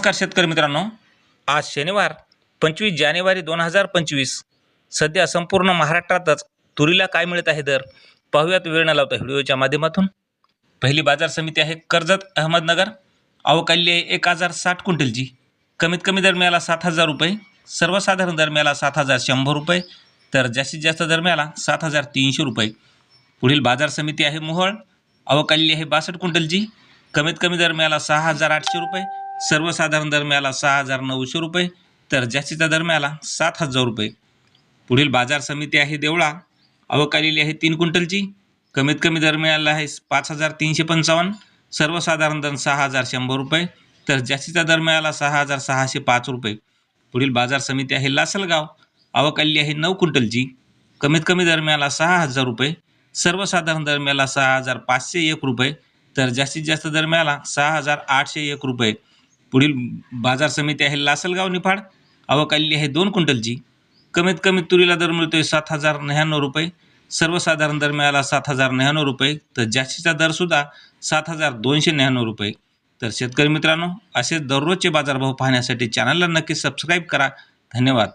नमस्कार शेतकरी मित्रांनो. आज शनिवार पंचवीस जानेवारी दोन हजार पंचवीस. सध्या संपूर्ण महाराष्ट्रातच तुरीला काय मिळत आहे दर? पाहूयात वेळ न लावता व्हिडिओच्या माध्यमातून. पहिली बाजार समिती आहे कर्जत अहमदनगर. अवकाली आहे एक हजार साठ क्विंटलची. कमीत कमी दर मिळाला सात हजार रुपये. सर्वसाधारण दर मिळाला सात हजार शंभर रुपये. तर जास्तीत जास्त दर मिळाला सात हजार तीनशे रुपये. पुढील बाजार समिती आहे मोहळ. अवकाली आहे बासष्ट क्विंटलची. कमीत कमी दर मिळाला सहा हजार आठशे रुपये. सर्वसाधारण दरम्याला सहा हजार नऊशे रुपये तर जास्तीचा दरम्याला सात हजार रुपये. पुढील बाजार समिती आहे देवळा. अवकालेली आहे तीन क्विंटलची. कमीत कमी दरम्याला आहे पाच हजार तीनशे पंचावन्न. सर्वसाधारण दर सहा हजार शंभर रुपये तर जास्तीचा दरम्याला सहा हजार सहाशे पाच रुपये. पुढील बाजार समिती आहे लासलगाव. अवकाली आहे नऊ क्विंटलची. कमीत कमी दरम्याला सहा हजार रुपये सर्वसाधारण दरम्याला सहा हजार पाचशे एक रुपये तर जास्तीत जास्त दरम्याला सहा हजार आठशे एक रुपये. पुढील बाजार समिती आहे लासलगाव निफाड अवकाली आहे दोन क्विंटलची. कमीत कमी तुरीला दर मिळतोय सात हजार नव्याण्णव रुपये. सर्वसाधारण दर मिळाला सात हजार नव्याण्णव रुपये. तर जास्तीचा दरसुद्धा सात हजार दोनशे नव्याण्णव रुपये. तर शेतकरी मित्रांनो असे दररोजचे बाजारभाव पाहण्यासाठी चॅनलला नक्की सबस्क्राईब करा. धन्यवाद.